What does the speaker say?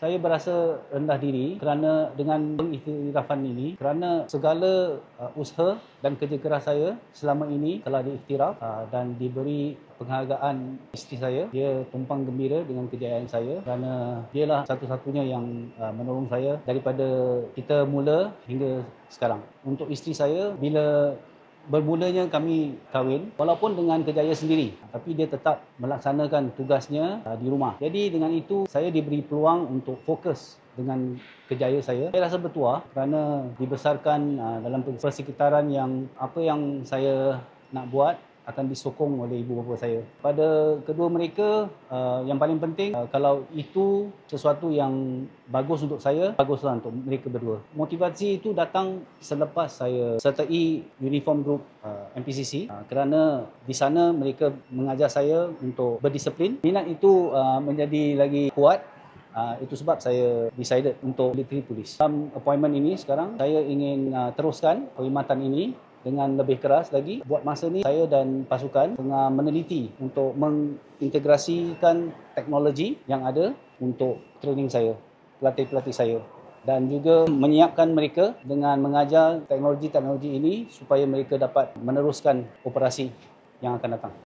Saya berasa rendah diri kerana dengan pengiktirafan ini, kerana segala uh, usaha dan kerja keras saya selama ini telah diiktiraf uh, dan diberi penghargaan isteri saya. Dia tumpang gembira dengan kejayaan saya kerana dialah satu-satunya yang uh, menolong saya daripada kita mula hingga sekarang. Untuk isteri saya, bila Bermulanya kami kahwin walaupun dengan kejaya sendiri tapi dia tetap melaksanakan tugasnya uh, di rumah. Jadi dengan itu saya diberi peluang untuk fokus dengan kejaya saya. Saya rasa bertuah kerana dibesarkan uh, dalam persekitaran yang apa yang saya nak buat akan disokong oleh ibu bapa saya. Pada kedua mereka, uh, yang paling penting uh, kalau itu sesuatu yang bagus untuk saya, baguslah untuk mereka berdua. Motivasi itu datang selepas saya sertai uniform group uh, MPCC uh, kerana di sana mereka mengajar saya untuk berdisiplin. Minat itu uh, menjadi lagi kuat Uh, itu sebab saya decided untuk military police. Dalam appointment ini sekarang, saya ingin uh, teruskan perkhidmatan ini dengan lebih keras lagi. Buat masa ni saya dan pasukan tengah meneliti untuk mengintegrasikan teknologi yang ada untuk training saya, pelatih-pelatih saya dan juga menyiapkan mereka dengan mengajar teknologi-teknologi ini supaya mereka dapat meneruskan operasi yang akan datang.